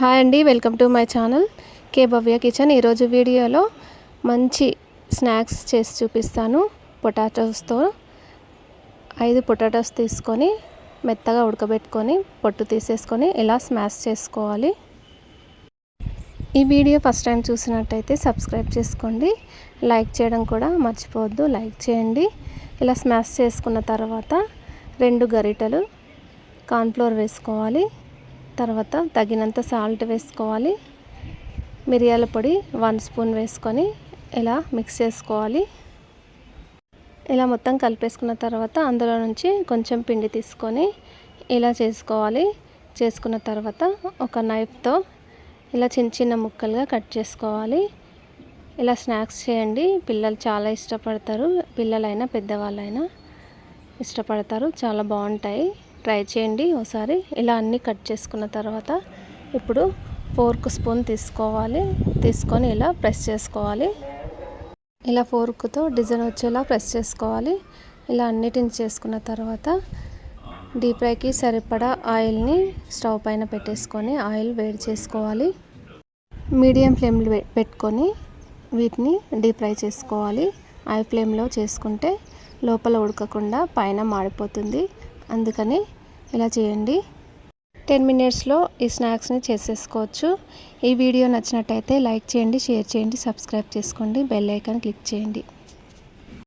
Hi అండి welcome to my channel K Bhavya kitchen. ఈరోజు వీడియోలో మంచి స్నాక్స్ చేసి చూపిస్తాను. పొటాటోస్తో ఐదు పొటాటోస్ తీసుకొని మెత్తగా ఉడకబెట్టుకొని పొట్టు తీసేసుకొని ఇలా స్మాష్ చేసుకోవాలి. ఈ వీడియో ఫస్ట్ టైం చూసినట్టయితే సబ్స్క్రైబ్ చేసుకోండి. లైక్ చేయడం కూడా మర్చిపోవద్దు. లైక్ చేయండి. ఇలా స్మాష్ చేసుకున్న తర్వాత రెండు గరిటెలు కార్న్ఫ్లోర్ వేసుకోవాలి. తర్వాత తగినంత సాల్ట్ వేసుకోవాలి. మిరియాల పొడి వన్ స్పూన్ వేసుకొని ఇలా మిక్స్ చేసుకోవాలి. ఇలా మొత్తం కలిపేసుకున్న తర్వాత అందులో నుంచి కొంచెం పిండి తీసుకొని ఇలా చేసుకోవాలి. చేసుకున్న తర్వాత ఒక నైఫ్తో ఇలా చిన్న చిన్న ముక్కలుగా కట్ చేసుకోవాలి. ఇలా స్నాక్స్ చేయండి. పిల్లలు చాలా ఇష్టపడతారు. పిల్లలైనా పెద్దవాళ్ళైనా ఇష్టపడతారు. చాలా బాగుంటాయి. ట్రై చేయండి ఒకసారి. ఇలా అన్నీ కట్ చేసుకున్న తర్వాత ఇప్పుడు ఫోర్క్ స్పూన్ తీసుకోవాలి. తీసుకొని ఇలా ప్రెస్ చేసుకోవాలి. ఇలా ఫోర్క్తో డిజైన్ వచ్చేలా ప్రెస్ చేసుకోవాలి. ఇలా అన్నిటిని చేసుకున్న తర్వాత డీప్ ఫ్రైకి సరిపడా ఆయిల్ని స్టవ్ పైన పెట్టేసుకొని ఆయిల్ వేడి చేసుకోవాలి. మీడియం ఫ్లేమ్లో పెట్టుకొని వీటిని డీప్ ఫ్రై చేసుకోవాలి. హై ఫ్లేమ్లో చేసుకుంటే లోపల ఉడకకుండా పైన మాడిపోతుంది. అందుకని ఇలా చేయండి. టెన్ మినిట్స్లో ఈ స్నాక్స్ని చేసేసుకోవచ్చు. ఈ వీడియో నచ్చినట్టయితే లైక్ చేయండి షేర్ చేయండి సబ్స్క్రైబ్ చేసుకోండి బెల్ ఐకాన్ క్లిక్ చేయండి.